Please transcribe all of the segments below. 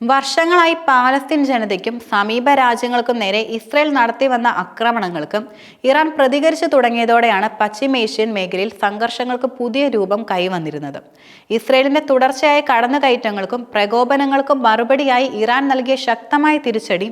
വർഷങ്ങളായി പാലസ്തീൻ ജനതയ്ക്കും സമീപ രാജ്യങ്ങൾക്കും നേരെ ഇസ്രയേൽ നടത്തി വന്ന ആക്രമണങ്ങൾക്കും ഇറാൻ പ്രതികരിച്ചു തുടങ്ങിയതോടെയാണ് പശ്ചിമേഷ്യൻ മേഖലയിൽ സംഘർഷങ്ങൾക്ക് പുതിയ രൂപം കൈവന്നിരുന്നത്. ഇസ്രയേലിന്റെ തുടർച്ചയായ കടന്നുകയറ്റങ്ങൾക്കും പ്രകോപനങ്ങൾക്കും മറുപടിയായി ഇറാൻ നൽകിയ ശക്തമായ തിരിച്ചടി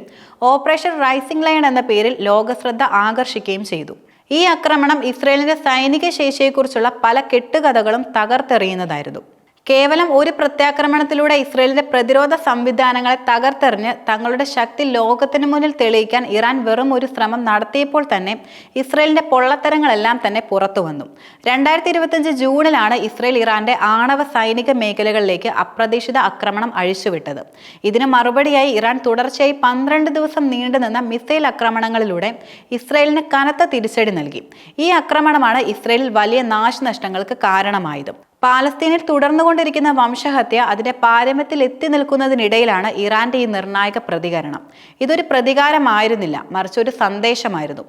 ഓപ്പറേഷൻ റൈസിംഗ് ലൈൻ എന്ന പേരിൽ ലോകശ്രദ്ധ ആകർഷിക്കുകയും ചെയ്തു. ഈ ആക്രമണം ഇസ്രയേലിന്റെ സൈനിക ശേഷിയെക്കുറിച്ചുള്ള പല കെട്ടുകഥകളും തകർത്തെറിയുന്നതായിരുന്നു. കേവലം ഒരു പ്രത്യാക്രമണത്തിലൂടെ ഇസ്രയേലിന്റെ പ്രതിരോധ സംവിധാനങ്ങളെ തകർത്തെറിഞ്ഞ് തങ്ങളുടെ ശക്തി ലോകത്തിനു മുന്നിൽ തെളിയിക്കാൻ ഇറാൻ വെറും ഒരു ശ്രമം നടത്തിയപ്പോൾ തന്നെ ഇസ്രയേലിന്റെ പൊള്ളത്തരങ്ങളെല്ലാം തന്നെ പുറത്തു വന്നു. രണ്ടായിരത്തി ഇരുപത്തിയഞ്ച് ജൂണിലാണ് ഇസ്രയേൽ ഇറാന്റെ ആണവ സൈനിക മേഖലകളിലേക്ക് അപ്രതീക്ഷിത ആക്രമണം അഴിച്ചുവിട്ടത്. ഇതിന് മറുപടിയായി ഇറാൻ തുടർച്ചയായി പന്ത്രണ്ട് ദിവസം നീണ്ടുനിന്ന മിസൈൽ ആക്രമണങ്ങളിലൂടെ ഇസ്രയേലിന് കനത്ത തിരിച്ചടി നൽകി. ഈ ആക്രമണമാണ് ഇസ്രയേലിൽ വലിയ നാശനഷ്ടങ്ങൾക്ക് കാരണമായത്. പാലസ്തീനിൽ തുടർന്നുകൊണ്ടിരിക്കുന്ന വംശഹത്യ അതിന്റെ പാരമ്യത്തിൽ എത്തി നിൽക്കുന്നതിനിടയിലാണ് ഇറാന്റെ ഈ നിർണായക പ്രതികരണം. ഇതൊരു പ്രതികാരമായിരുന്നില്ല മറിച്ച് ഒരു സന്ദേശമായിരുന്നു.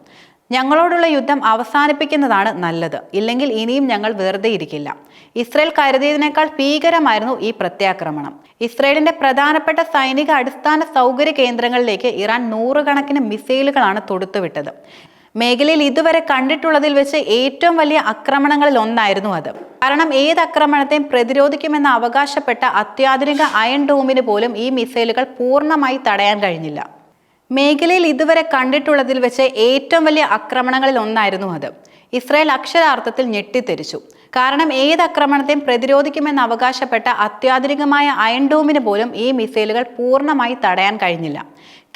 ഞങ്ങളോടുള്ള യുദ്ധം അവസാനിപ്പിക്കുന്നതാണ് നല്ലത് ഇല്ലെങ്കിൽ ഇനിയും ഞങ്ങൾ വെറുതെ ഇരിക്കില്ല. ഇസ്രയേൽ കരുതിയതിനേക്കാൾ ഭീകരമായിരുന്നു ഈ പ്രത്യാക്രമണം. ഇസ്രയേലിന്റെ പ്രധാനപ്പെട്ട സൈനിക അടിസ്ഥാന സൗകര്യ കേന്ദ്രങ്ങളിലേക്ക് ഇറാൻ നൂറുകണക്കിന് മിസൈലുകളാണ് തൊടുത്തുവിട്ടത്. മേഖലയിൽ ഇതുവരെ കണ്ടിട്ടുള്ളതിൽ വെച്ച് ഏറ്റവും വലിയ ആക്രമണങ്ങളിൽ ഒന്നായിരുന്നു അത്. കാരണം ഏത് ആക്രമണത്തെയും പ്രതിരോധിക്കുമെന്ന് അവകാശപ്പെട്ട അത്യാധുനിക അയൺ ഡോമിന് പോലും ഈ മിസൈലുകൾ പൂർണമായി തടയാൻ കഴിഞ്ഞില്ല. മേഖലയിൽ ഇതുവരെ കണ്ടിട്ടുള്ളതിൽ വെച്ച് ഏറ്റവും വലിയ ആക്രമണങ്ങളിൽ ഒന്നായിരുന്നു അത്. ഇസ്രായേൽ അക്ഷരാർത്ഥത്തിൽ ഞെട്ടിത്തെരിച്ചു കാരണം ഏത് ആക്രമണത്തെയും പ്രതിരോധിക്കുമെന്ന് അവകാശപ്പെട്ട അത്യാധുനികമായ അയൺ ഡോമിന് പോലും ഈ മിസൈലുകൾ പൂർണമായി തടയാൻ കഴിഞ്ഞില്ല.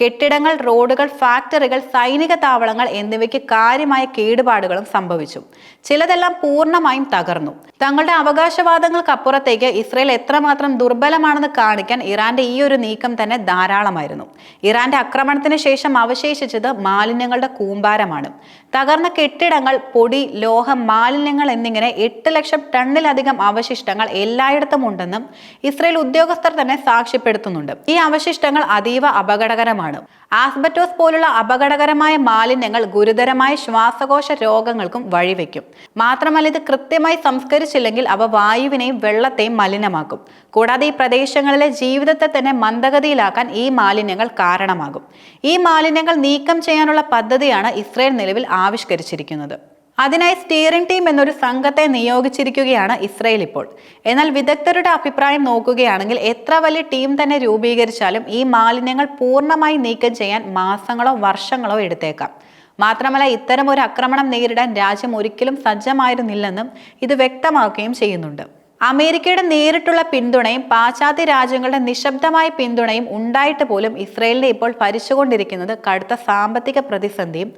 കെട്ടിടങ്ങൾ റോഡുകൾ ഫാക്ടറികൾ സൈനിക താവളങ്ങൾ എന്നിവയ്ക്ക് കാര്യമായ കേടുപാടുകളും സംഭവിച്ചു. ചിലതെല്ലാം പൂർണമായും തകർന്നു. തങ്ങളുടെ അവകാശവാദങ്ങൾക്കപ്പുറത്തേക്ക് ഇസ്രയേൽ എത്രമാത്രം ദുർബലമാണെന്ന് കാണിക്കാൻ ഇറാന്റെ ഈ ഒരു നീക്കം തന്നെ ധാരാളമായിരുന്നു. ഇറാന്റെ ആക്രമണത്തിന് ശേഷം അവശേഷിച്ചത് മാലിന്യങ്ങളുടെ കൂമ്പാരമാണ്. തകർന്ന കെട്ടിടങ്ങൾ പൊടി ലോഹം മാലിന്യങ്ങൾ എന്നിങ്ങനെ എട്ട് ലക്ഷം ടണ്ണിലധികം അവശിഷ്ടങ്ങൾ എല്ലായിടത്തും ഉണ്ടെന്നും ഇസ്രയേൽ ഉദ്യോഗസ്ഥർ തന്നെ സാക്ഷ്യപ്പെടുത്തുന്നുണ്ട്. ഈ അവശിഷ്ടങ്ങൾ അതീവ അപകടകരമാണ്. ആസ്ബറ്റോസ് പോലുള്ള അപകടകരമായ മാലിന്യങ്ങൾ ഗുരുതരമായ ശ്വാസകോശ രോഗങ്ങൾക്കും വഴിവെക്കും. മാത്രമല്ല ഇത് കൃത്യമായി സംസ്കരിച്ചില്ലെങ്കിൽ അവ വായുവിനെയും വെള്ളത്തെയും മലിനമാക്കും. കൂടാതെ ഈ പ്രദേശങ്ങളിലെ ജീവിതത്തെ തന്നെ മന്ദഗതിയിലാക്കാൻ ഈ മാലിന്യങ്ങൾ കാരണമാകും. ഈ മാലിന്യങ്ങൾ നീക്കം ചെയ്യാനുള്ള പദ്ധതിയാണ് ഇസ്രയേൽ നിലവിൽ ആവിഷ്കരിച്ചിരിക്കുന്നത്. അതിനായി സ്റ്റിയറിംഗ് ടീം എന്നൊരു സംഘത്തെ നിയോഗിച്ചിരിക്കുകയാണ് ഇസ്രയേൽ ഇപ്പോൾ. എന്നാൽ വിദഗ്ധരുടെ അഭിപ്രായം നോക്കുകയാണെങ്കിൽ എത്ര വലിയ ടീം തന്നെ രൂപീകരിച്ചാലും ഈ മാലിന്യങ്ങൾ പൂർണമായി നീക്കം ചെയ്യാൻ മാസങ്ങളോ വർഷങ്ങളോ എടുത്തേക്കാം. മാത്രമല്ല ഇത്തരം ഒരു ആക്രമണം നേരിടാൻ രാജ്യം ഒരിക്കലും സജ്ജമായിരുന്നില്ലെന്നും ഇത് വ്യക്തമാക്കുകയും ചെയ്യുന്നുണ്ട്. അമേരിക്കയുടെ നേരിട്ടുള്ള പിന്തുണയും പാശ്ചാത്യ രാജ്യങ്ങളുടെ നിശബ്ദമായ പിന്തുണയും ഉണ്ടായിട്ട് പോലും ഇസ്രയേലിനെ ഇപ്പോൾ ഭരിച്ചുകൊണ്ടിരിക്കുന്നത് കടുത്ത സാമ്പത്തിക പ്രതിസന്ധിയും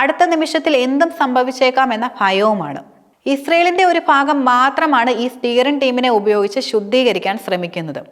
അടുത്ത നിമിഷത്തിൽ എന്തും സംഭവിച്ചേക്കാം എന്ന ഭയവുമാണ്. ഇസ്രയേലിന്റെ ഒരു ഭാഗം മാത്രമാണ് ഈ സ്റ്റിയറിംഗ് ടീമിനെ ഉപയോഗിച്ച് ശുദ്ധീകരിക്കാൻ ശ്രമിക്കുന്നത്.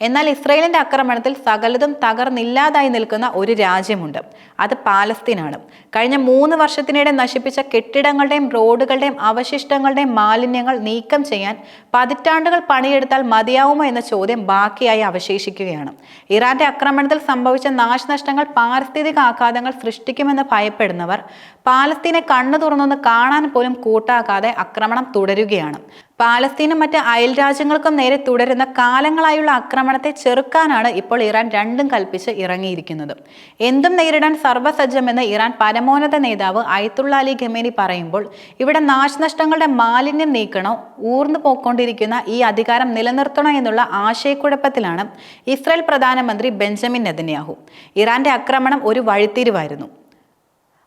എന്നാൽ ഇസ്രയേലിന്റെ ആക്രമണത്തിൽ സകലതും തകർന്നില്ലാതായി നിൽക്കുന്ന ഒരു രാജ്യമുണ്ട്. അത് പാലസ്തീനാണ്. കഴിഞ്ഞ മൂന്ന് വർഷത്തിനിടെ നശിപ്പിച്ച കെട്ടിടങ്ങളുടെയും റോഡുകളുടെയും അവശിഷ്ടങ്ങളുടെയും മാലിന്യങ്ങൾ നീക്കം ചെയ്യാൻ പതിറ്റാണ്ടുകൾ പണിയെടുത്താൽ മതിയാവുമോ എന്ന ചോദ്യം ബാക്കിയായി അവശേഷിക്കുകയാണ്. ഇറാന്റെ ആക്രമണത്തിൽ സംഭവിച്ച നാശനഷ്ടങ്ങൾ പാരിസ്ഥിതിക ആഘാതങ്ങൾ സൃഷ്ടിക്കുമെന്ന് ഭയപ്പെടുന്നവർ പാലസ്തീനെ കണ്ണു തുറന്നൊന്ന് കാണാൻ പോലും കൂട്ടാക്കാതെ ആക്രമണം തുടരുകയാണ്. പാലസ്തീനും മറ്റ് അയൽ രാജ്യങ്ങൾക്കും നേരെ തുടരുന്ന കാലങ്ങളായുള്ള ആക്രമണത്തെ ചെറുക്കാനാണ് ഇപ്പോൾ ഇറാൻ രണ്ടും കൽപ്പിച്ച് ഇറങ്ങിയിരിക്കുന്നത്. എന്തും നേരിടാൻ സർവസജ്ജമെന്ന് ഇറാൻ പരമോന്നത നേതാവ് അയത്തുള്ള അലി ഖമേനി പറയുമ്പോൾ ഇവിടെ നാശനഷ്ടങ്ങളുടെ മാലിന്യം നീക്കണോ? ഊർന്നു പോയിക്കൊണ്ടിരിക്കുന്ന ഈ അധികാരം നിലനിർത്തണോ എന്നുള്ള ആശയക്കുഴപ്പത്തിലാണ് ഇസ്രായേൽ പ്രധാനമന്ത്രി ബെഞ്ചമിൻ നെതന്യാഹു. ഇറാന്റെ ആക്രമണം ഒരു വഴിത്തിരിവായിരുന്നു.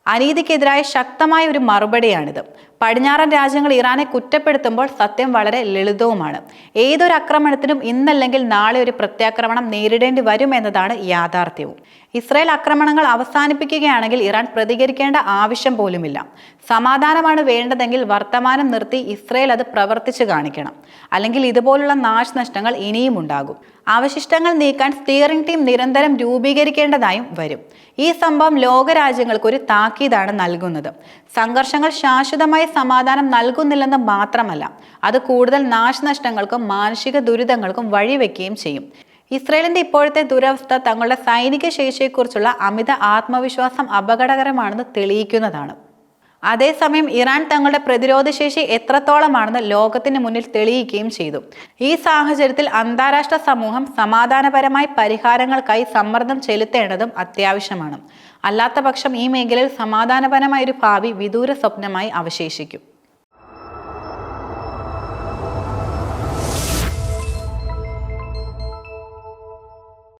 അനീതിക്കെതിരായ ശക്തമായ ഒരു മറുപടിയാണിത്. പടിഞ്ഞാറൻ രാജ്യങ്ങൾ ഇറാനെ കുറ്റപ്പെടുത്തുമ്പോൾ സത്യം വളരെ ലളിതവുമാണ്. ഏതൊരു ആക്രമണത്തിനും ഇന്നല്ലെങ്കിൽ നാളെ ഒരു പ്രത്യാക്രമണം നേരിടേണ്ടി വരും എന്നതാണ് യാഥാർത്ഥ്യവും. ഇസ്രായേൽ ആക്രമണങ്ങൾ അവസാനിപ്പിക്കുകയാണെങ്കിൽ ഇറാൻ പ്രതികരിക്കേണ്ട ആവശ്യം പോലുമില്ല. സമാധാനമാണ് വേണ്ടതെങ്കിൽ വർത്തമാനം നിർത്തി ഇസ്രായേൽ അത് പ്രവർത്തിച്ചു കാണിക്കണം. അല്ലെങ്കിൽ ഇതുപോലുള്ള നാശനഷ്ടങ്ങൾ ഇനിയും ഉണ്ടാകും. അവശിഷ്ടങ്ങൾ നീക്കാൻ സ്റ്റിയറിംഗ് ടീം നിരന്തരം രൂപീകരിക്കേണ്ടതായും വരും. ഈ സംഭവം ലോകരാജ്യങ്ങൾക്ക് ഒരു താക്കീതാണ് നൽകുന്നത്. സംഘർഷങ്ങൾ ശാശ്വതമായ സമാധാനം നൽകുന്നില്ലെന്ന് മാത്രമല്ല അത് കൂടുതൽ നാശനഷ്ടങ്ങൾക്കും മാനസിക ദുരിതങ്ങൾക്കും വഴിവെക്കുകയും ചെയ്യും. ഇസ്രയേലിന്റെ ഇപ്പോഴത്തെ ദുരവസ്ഥ തങ്ങളുടെ സൈനിക ശേഷിയെക്കുറിച്ചുള്ള അമിത ആത്മവിശ്വാസം അപകടകരമാണെന്ന് തെളിയിക്കുന്നതാണ്. അതേസമയം ഇറാൻ തങ്ങളുടെ പ്രതിരോധ ശേഷി എത്രത്തോളമാണെന്ന് ലോകത്തിന് മുന്നിൽ തെളിയിക്കുകയും ചെയ്തു. ഈ സാഹചര്യത്തിൽ അന്താരാഷ്ട്ര സമൂഹം സമാധാനപരമായി പരിഹാരങ്ങൾക്കായി സമ്മർദ്ദം ചെലുത്തേണ്ടതും അത്യാവശ്യമാണ്. അല്ലാത്ത പക്ഷം ഈ മേഖലയിൽ സമാധാനപരമായ ഒരു ഭാവി വിദൂര സ്വപ്നമായി അവശേഷിക്കും.